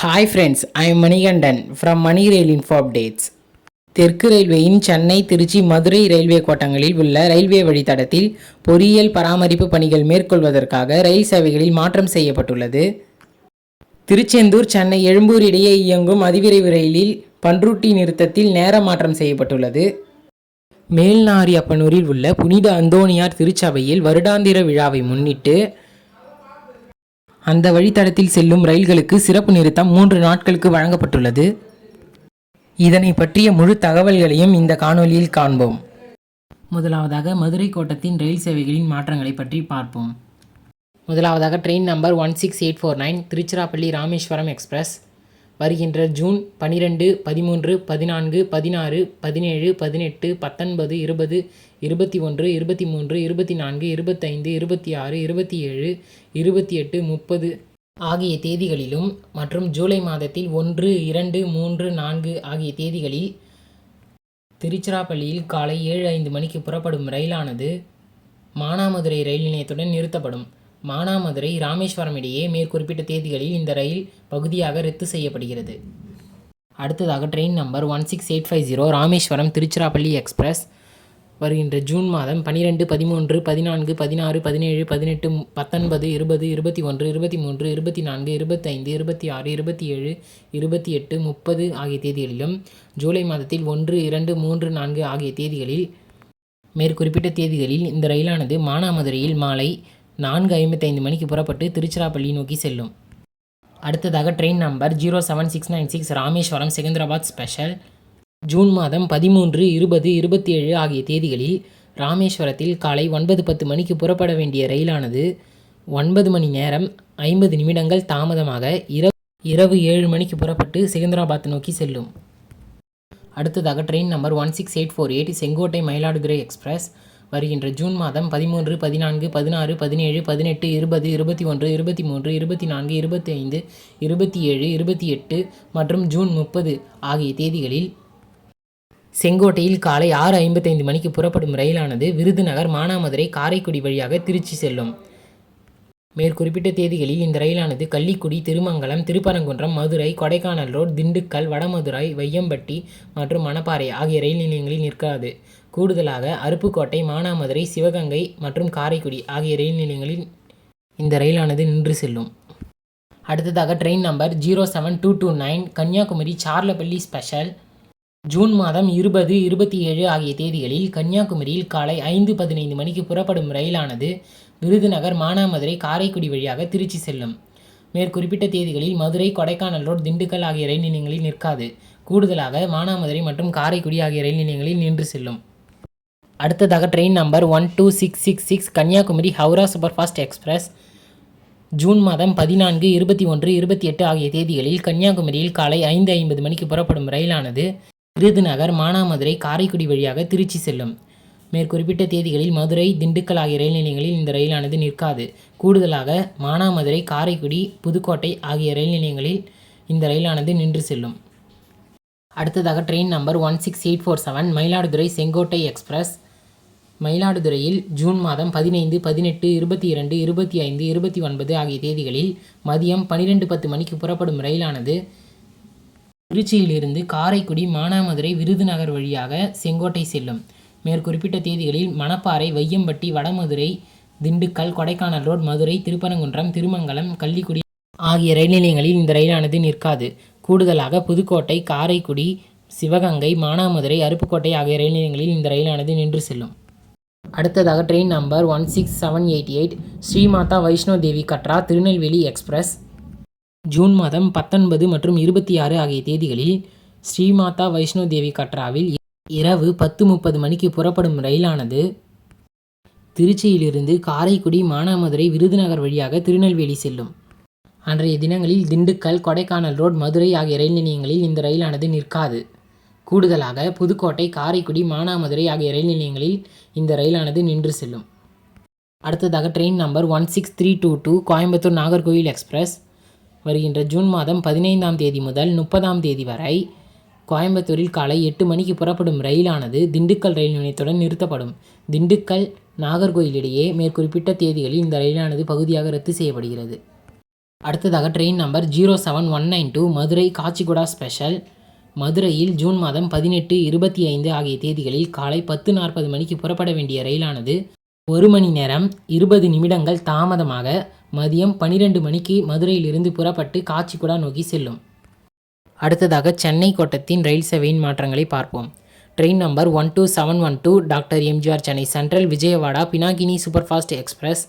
Hi friends I am Manikandan from Mani rail info updates தெற்கு ரயில்வேயின் Chennai Tiruchi Madurai railway கோட்டங்களில் உள்ள ரயில்வே வழித்தடத்தில் பொறியியல் பராமரிப்பு பணிகள் மேற்கொள்வதற்காக ரயில் சேவைகளில் மாற்றம் செய்யப்பட்டுள்ளது. திருச்செந்தூர் சென்னை எழும்பூர் இடையே இயங்கும் அதிவிரைவு ரயிலில் பன்ருட்டி நிறுத்தத்தில் நேர மாற்றம் செய்யப்பட்டுள்ளது. மேல்நாரியப்பனூரில் உள்ள புனித அந்தோணியார் திருச்சபையில் வருடாந்திர விழாவை முன்னிட்டு அந்த வழித்தடத்தில் செல்லும் ரயில்களுக்கு சிறப்பு நிறுத்தம் மூன்று நாட்களுக்கு வழங்கப்பட்டுள்ளது. இதனை பற்றிய முழு தகவல்களையும் இந்த காணொளியில் காண்போம். முதலாவதாக மதுரை கோட்டத்தின் ரயில் சேவைகளின் மாற்றங்களை பற்றி பார்ப்போம். முதலாவதாக train number one six eight four nine Tiruchirappalli Rameswaram express. வருகின்ற ஜூன் பனிரெண்டு பதிமூன்று பதினான்கு பதினாறு பதினேழு பதினெட்டு பத்தொன்பது இருபது இருபத்தி ஒன்று இருபத்தி மூன்று இருபத்தி நான்கு இருபத்தைந்து இருபத்தி ஆறு இருபத்தி ஏழு இருபத்தி எட்டு முப்பது ஆகிய தேதிகளிலும் மற்றும் ஜூலை மாதத்தில் ஒன்று இரண்டு மூன்று நான்கு ஆகிய தேதிகளில் திருச்சிராப்பள்ளியில் காலை ஏழு ஐந்து மணிக்கு புறப்படும் ரயிலானது மானாமதுரை ரயில் நிலையத்துடன் நிறுத்தப்படும். மானாமதுரை ராமேஸ்வரம் இடையே மேற்குறிப்பிட்ட தேதிகளில் இந்த ரயில் பகுதியாக ரத்து செய்யப்படுகிறது. அடுத்ததாக train number one six eight five zero Rameswaram Tiruchirappalli express வருகின்ற ஜூன் மாதம் பன்னிரெண்டு பதிமூன்று பதினான்கு பதினாறு பதினேழு பதினெட்டு பத்தொன்பது இருபது இருபத்தி ஒன்று இருபத்தி மூன்று இருபத்தி நான்கு இருபத்தைந்து இருபத்தி ஆறு இருபத்தி ஏழு இருபத்தி எட்டு முப்பது ஆகிய தேதிகளிலும் ஜூலை மாதத்தில் ஒன்று இரண்டு மூன்று நான்கு ஆகிய தேதிகளில் மேற்குறிப்பிட்ட தேதிகளில் இந்த ரயிலானது மானாமதுரையில் மாலை நான்கு ஐம்பத்தைந்து மணிக்கு புறப்பட்டு திருச்சிராப்பள்ளி நோக்கி செல்லும். அடுத்ததாக train number zero seven six nine six Rameswaram Secunderabad special June மாதம் பதிமூன்று இருபது இருபத்தி ஏழு ஆகிய தேதிகளில் ராமேஸ்வரத்தில் காலை ஒன்பது பத்து மணிக்கு புறப்பட வேண்டிய ரயிலானது ஒன்பது மணி நேரம் ஐம்பது நிமிடங்கள் தாமதமாக இரவு இரவு ஏழு மணிக்கு புறப்பட்டு செகந்திராபாத் நோக்கி செல்லும். அடுத்ததாக train number one six eight four eight Sengottai Mayiladuthurai express வருகின்ற ஜூன் மாதம் பதிமூன்று பதினான்கு பதினாறு பதினேழு பதினெட்டு இருபது இருபத்தி ஒன்று இருபத்தி மூன்று இருபத்தி நான்கு இருபத்தி ஐந்து இருபத்தி ஏழு இருபத்தி எட்டு மற்றும் ஜூன் முப்பது ஆகிய தேதிகளில் செங்கோட்டையில் காலை ஆறு ஐம்பத்தைந்து மணிக்கு புறப்படும் ரயிலானது விருதுநகர் மானாமதுரை காரைக்குடி வழியாக திருச்சி செல்லும். மேற்குறிப்பிட்ட தேதிகளில் இந்த ரயிலானது கள்ளிக்குடி திருமங்கலம் திருப்பரங்குன்றம் மதுரை கொடைக்கானல் ரோடு திண்டுக்கல் வடமதுரை வையம்பட்டி மற்றும் மணப்பாறை ஆகிய ரயில் நிலையங்களில் நிற்காது. கூடுதலாக அருப்புக்கோட்டை மானாமதுரை சிவகங்கை மற்றும் காரைக்குடி ஆகிய ரயில் நிலையங்களில் இந்த ரயிலானது நின்று செல்லும். அடுத்ததாக train number zero seven two two nine Kanniyakumari Charlapalli special. June மாதம் இருபது இருபத்தி ஏழு ஆகிய தேதிகளில் கன்னியாகுமரியில் காலை ஐந்து பதினைந்து மணிக்கு புறப்படும் ரயிலானது விருதுநகர் மானாமதுரை காரைக்குடி வழியாக திருச்சி செல்லும். மேற்குறிப்பிட்ட தேதிகளில் மதுரை கொடைக்கானல் ரோடு திண்டுக்கல் ஆகிய ரயில் நிலையங்களில் நிற்காது. கூடுதலாக மானாமதுரை மற்றும் காரைக்குடி ஆகிய ரயில் நிலையங்களில் நின்று செல்லும். அடுத்ததாக train number one two six six six Kanniyakumari Howrah superfast express June மாதம் பதினான்கு இருபத்தி ஒன்று இருபத்தி எட்டு ஆகிய தேதிகளில் கன்னியாகுமரியில் காலை ஐந்து ஐம்பது மணிக்கு புறப்படும் ரயிலானது விருதுநகர் மானாமதுரை காரைக்குடி வழியாக திருச்சி செல்லும். மேற்குறிப்பிட்ட தேதிகளில் மதுரை திண்டுக்கல் ஆகிய ரயில் நிலையங்களில் இந்த ரயிலானது நிற்காது. கூடுதலாக மானாமதுரை காரைக்குடி புதுக்கோட்டை ஆகிய ரயில் நிலையங்களில் இந்த ரயிலானது நின்று செல்லும். அடுத்ததாக train number one six eight four seven Mayiladuthurai Sengottai express மயிலாடுதுறையில் ஜூன் மாதம் பதினைந்து பதினெட்டு இருபத்தி இரண்டு இருபத்தி ஐந்து இருபத்தி ஒன்பது ஆகிய தேதிகளில் மதியம் பனிரெண்டு பத்து மணிக்கு புறப்படும் ரயிலானது திருச்சியிலிருந்து காரைக்குடி மானாமதுரை விருதுநகர் வழியாக செங்கோட்டை செல்லும். மேற்குறிப்பிட்ட தேதிகளில் மணப்பாறை வையம்பட்டி வடமதுரை திண்டுக்கல் கொடைக்கானல் ரோட் மதுரை திருப்பரங்குன்றம் திருமங்கலம் கள்ளிக்குடி ஆகிய ரயில் நிலையங்களில் இந்த ரயிலானது நிற்காது. கூடுதலாக புதுக்கோட்டை காரைக்குடி சிவகங்கை மானாமதுரை அருப்புக்கோட்டை ஆகிய ரயில் நிலையங்களில் இந்த ரயிலானது நின்று செல்லும். அடுத்ததாக train number one six seven eight eight Srimatha Vaishno Devi Katra Tirunelveli express. June மாதம் பத்தொன்பது மற்றும் இருபத்தி ஆறு ஆகிய தேதிகளில் ஸ்ரீமாதா வைஷ்ணோ தேவி கட்ராவில் இரவு பத்து முப்பது மணிக்கு புறப்படும் ரயிலானது திருச்சியிலிருந்து காரைக்குடி மானாமதுரை விருதுநகர் வழியாக திருநெல்வேலி செல்லும். அன்றைய தினங்களில் திண்டுக்கல் கொடைக்கானல் ரோட் மதுரை ஆகிய ரயில் நிலையங்களில் இந்த ரயிலானது நிற்காது. கூடுதலாக புதுக்கோட்டை காரைக்குடி மானாமதுரை ஆகிய ரயில் நிலையங்களில் இந்த ரயிலானது நின்று செல்லும். அடுத்ததாக train number one six three two two Coimbatore Nagercoil express. வருகின்ற ஜூன் மாதம் பதினைந்தாம் தேதி முதல் முப்பதாம் தேதி வரை கோயம்புத்தூரில் காலை எட்டு மணிக்கு புறப்படும் ரயிலானது திண்டுக்கல் ரயில் நிலையத்துடன் நிறுத்தப்படும். திண்டுக்கல் நாகர்கோயில் இடையே மேற்குறிப்பிட்ட தேதிகளில் இந்த ரயிலானது பகுதியாக ரத்து செய்யப்படுகிறது. அடுத்ததாக train number zero seven one nine two Madurai Kacheguda special. மதுரையில் ஜூன் மாதம் பதினெட்டு இருபத்தி ஐந்து ஆகிய தேதிகளில் காலை பத்து நாற்பது மணிக்கு புறப்பட வேண்டிய ரயிலானது ஒரு மணி நேரம் இருபது நிமிடங்கள் தாமதமாக மதியம் பனிரெண்டு மணிக்கு மதுரையிலிருந்து புறப்பட்டு காச்சிகுடா நோக்கி செல்லும். அடுத்ததாக சென்னை கோட்டத்தின் ரயில் சேவையின் மாற்றங்களை பார்ப்போம். Train number one two seven one two doctor MGR Chennai central Vijayawada Pinakini superfast express.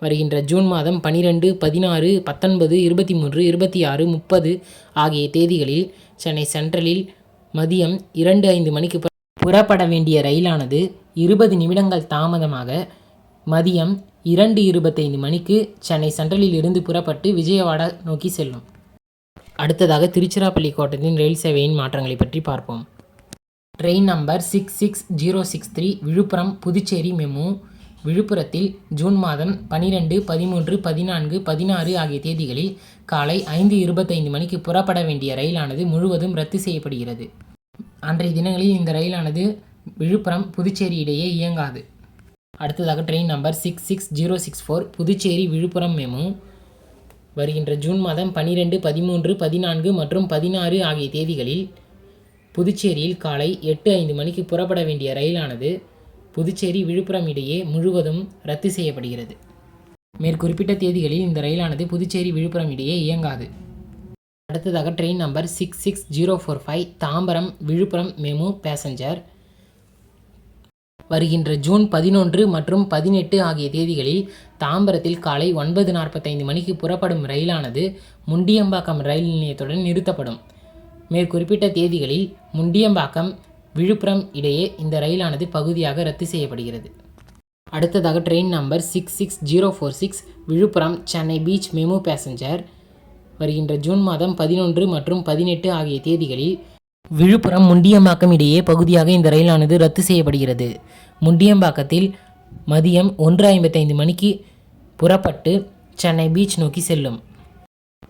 வருகின்ற ஜூன் மாதம் பனிரெண்டு பதினாறு பத்தொன்பது இருபத்தி மூன்று இருபத்தி ஆறு முப்பது ஆகிய தேதிகளில் சென்னை சென்ட்ரலில் மதியம் இரண்டு ஐந்து மணிக்கு புறப்பட வேண்டிய ரயிலானது இருபது நிமிடங்கள் தாமதமாக மதியம் இரண்டு இருபத்தைந்து மணிக்கு சென்னை சென்ட்ரலில் இருந்து புறப்பட்டு விஜயவாடா நோக்கி செல்லும். அடுத்ததாக திருச்சிராப்பள்ளி கோட்டத்தின் ரயில் சேவையின் மாற்றங்களை பற்றி பார்ப்போம். Train number six six zero six three Villupuram Puducherry MEMU விழுப்புரத்தில் ஜூன் மாதம் பனிரெண்டு பதிமூன்று பதினான்கு பதினாறு ஆகிய தேதிகளில் காலை ஐந்து இருபத்தைந்து மணிக்கு புறப்பட வேண்டிய ரயிலானது முழுவதும் ரத்து செய்யப்படுகிறது. அன்றைய தினங்களில் இந்த ரயிலானது விழுப்புரம் புதுச்சேரி இடையே இயங்காது. அடுத்ததாக train number six six zero six four Puducherry Villupuram MEMU. வருகின்ற ஜூன் மாதம் பனிரெண்டு பதிமூன்று பதினான்கு மற்றும் பதினாறு ஆகிய தேதிகளில் புதுச்சேரியில் காலை எட்டு ஐந்து மணிக்கு புறப்பட வேண்டிய ரயிலானது புதுச்சேரி விழுப்புரம் இடையே முழுவதும் ரத்து செய்யப்படுகிறது. மேற்குறிப்பிட்ட தேதிகளில் இந்த ரயிலானது புதுச்சேரி விழுப்புரம் இடையே இயங்காது. அடுத்ததாக train number six six zero four five Tambaram Villupuram MEMU passenger. வருகின்ற ஜூன் பதினொன்று மற்றும் பதினெட்டு ஆகிய தேதிகளில் தாம்பரத்தில் காலை ஒன்பது நாற்பத்தைந்து மணிக்கு புறப்படும் ரயிலானது முண்டியம்பாக்கம் ரயில் நிலையத்துடன் நிறுத்தப்படும். மேற்குறிப்பிட்ட தேதிகளில் முண்டியம்பாக்கம் விழுப்புரம் இடையே இந்த ரயிலானது பகுதியாக ரத்து செய்யப்படுகிறது. அடுத்ததாக train number six six zero four six Villupuram Chennai beach MEMU passenger வருகின்ற ஜூன் மாதம் பதினொன்று மற்றும் பதினெட்டு ஆகிய தேதிகளில் விழுப்புரம் முண்டியம்பாக்கம் இடையே பகுதியாக இந்த ரயிலானது ரத்து செய்யப்படுகிறது. முண்டியம்பாக்கத்தில் மதியம் ஒன்று ஐம்பத்தைந்து மணிக்கு புறப்பட்டு சென்னை பீச் நோக்கி செல்லும்.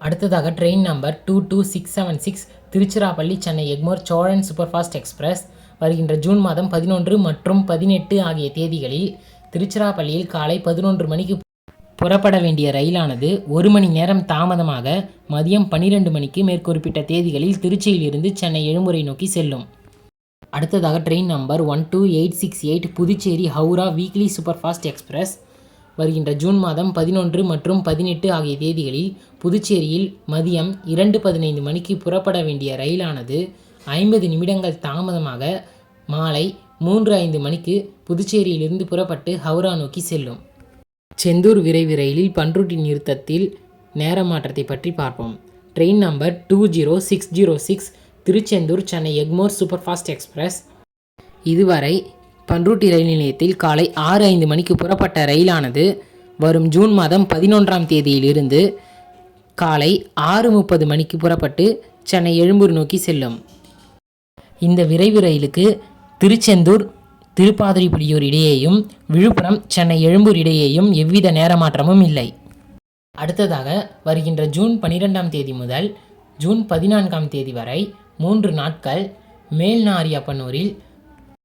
அடுத்ததாக train number two two six seven six Tiruchirappalli Chennai Egmore Cholan superfast express வருகின்ற ஜூன் மாதம் பதினொன்று மற்றும் பதினெட்டு ஆகிய தேதிகளில் திருச்சிராப்பள்ளியில் காலை பதினொன்று மணிக்கு புறப்பட வேண்டிய ரயிலானது ஒரு மணி நேரம் தாமதமாக மதியம் பன்னிரெண்டு மணிக்கு மேற்குறிப்பிட்ட தேதிகளில் திருச்சியிலிருந்து சென்னை எழும்புரை நோக்கி செல்லும். அடுத்ததாக train number one two eight six eight Puducherry Howrah weekly superfast express வருகின்ற ஜூன் மாதம் பதினொன்று மற்றும் பதினெட்டு ஆகிய தேதிகளில் புதுச்சேரியில் மதியம் இரண்டு பதினைந்து மணிக்கு புறப்பட வேண்டிய ரயிலானது ஐம்பது நிமிடங்கள் தாமதமாக மாலை மூன்று ஐந்து மணிக்கு புதுச்சேரியிலிருந்து புறப்பட்டு ஹவுரா நோக்கி செல்லும். செந்தூர் விரைவு ரயிலில் பன்ருட்டி நிறுத்தத்தில் நேர மாற்றத்தை பற்றி பார்ப்போம். Train number two zero six zero six Tiruchendur Chennai Egmore superfast express. இதுவரை பன்ருட்டி ரயில் நிலையத்தில் காலை ஆறு ஐந்து மணிக்கு புறப்பட்ட ரயிலானது வரும் ஜூன் மாதம் பதினொன்றாம் தேதியிலிருந்து காலை ஆறு முப்பது மணிக்கு புறப்பட்டு சென்னை எழும்பூர் நோக்கி செல்லும். இந்த விரைவு ரயிலுக்கு திருச்செந்தூர் திருப்பாதிரிப்புலியூர் இடையேயும் விழுப்புரம் சென்னை எழும்பூர் இடையேயும் எவ்வித நேரமாற்றமும் இல்லை. அடுத்ததாக வருகின்ற ஜூன் பன்னிரெண்டாம் தேதி முதல் ஜூன் பதினான்காம் தேதி வரை மூன்று நாட்கள் மேல்நாரியப்பனூரில்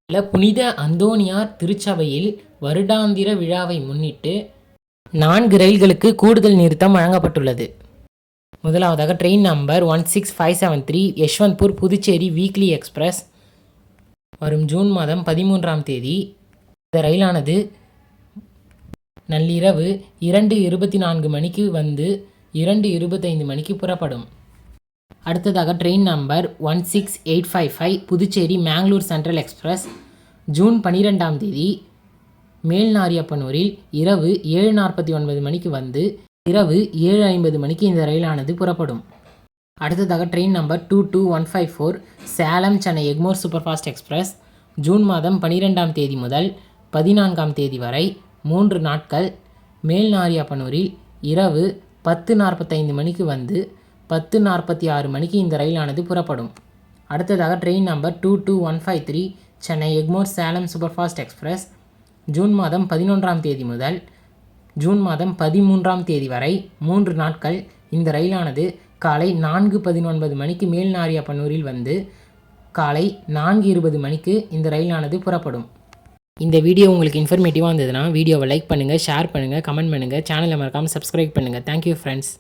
உள்ள புனித அந்தோனியார் திருச்சபையில் வருடாந்திர விழாவை முன்னிட்டு நான்கு ரயில்களுக்கு கூடுதல் நிறுத்தம் வழங்கப்பட்டுள்ளது. முதலாவதாக train number one six five seven three Yesvantpur Puducherry weekly express வரும் ஜூன் மாதம் பதிமூன்றாம் தேதி. இந்த ரயிலானது நள்ளிரவு இரண்டு இருபத்தி நான்கு மணிக்கு வந்து இரண்டு இருபத்தைந்து மணிக்கு புறப்படும். அடுத்ததாக train number one six eight five five Puducherry Mangalore central express June பன்னிரெண்டாம் தேதி மேல்நாரியப்பனூரில் இரவு ஏழு நாற்பத்தி ஒன்பது மணிக்கு வந்து இரவு ஏழு ஐம்பது மணிக்கு இந்த ரயிலானது புறப்படும். அடுத்ததாக train number two two one five four Salem Chennai Egmore superfast express June மாதம் பனிரெண்டாம் தேதி முதல் பதினான்காம் தேதி வரை மூன்று நாட்கள் மேல்நாரியப்பனூரில் இரவு பத்து நாற்பத்தைந்து மணிக்கு வந்து பத்து நாற்பத்தி ஆறு மணிக்கு இந்த ரயிலானது புறப்படும். அடுத்ததாக train number two two one five three Chennai Egmore Salem superfast express June மாதம் பதினொன்றாம் தேதி முதல் ஜூன் மாதம் பதிமூன்றாம் தேதி வரை மூன்று நாட்கள் இந்த ரயிலானது காலை நான்கு பதினொன்பது மணிக்கு மேல்நாரியப்பனூரில் வந்து காலை நான்கு இருபது மணிக்கு இந்த ரயிலானது புறப்படும். இந்த வீடியோ உங்களுக்கு இன்ஃபர்மேட்டிவாக இருந்ததுன்னா வீடியோவை லைக் பண்ணுங்கள் ஷேர் பண்ணுங்கள் கமெண்ட் பண்ணுங்கள் சேனலை மறக்காமல் சப்ஸ்கிரைப் பண்ணுங்கள் தேங்க்யூ ஃப்ரெண்ட்ஸ்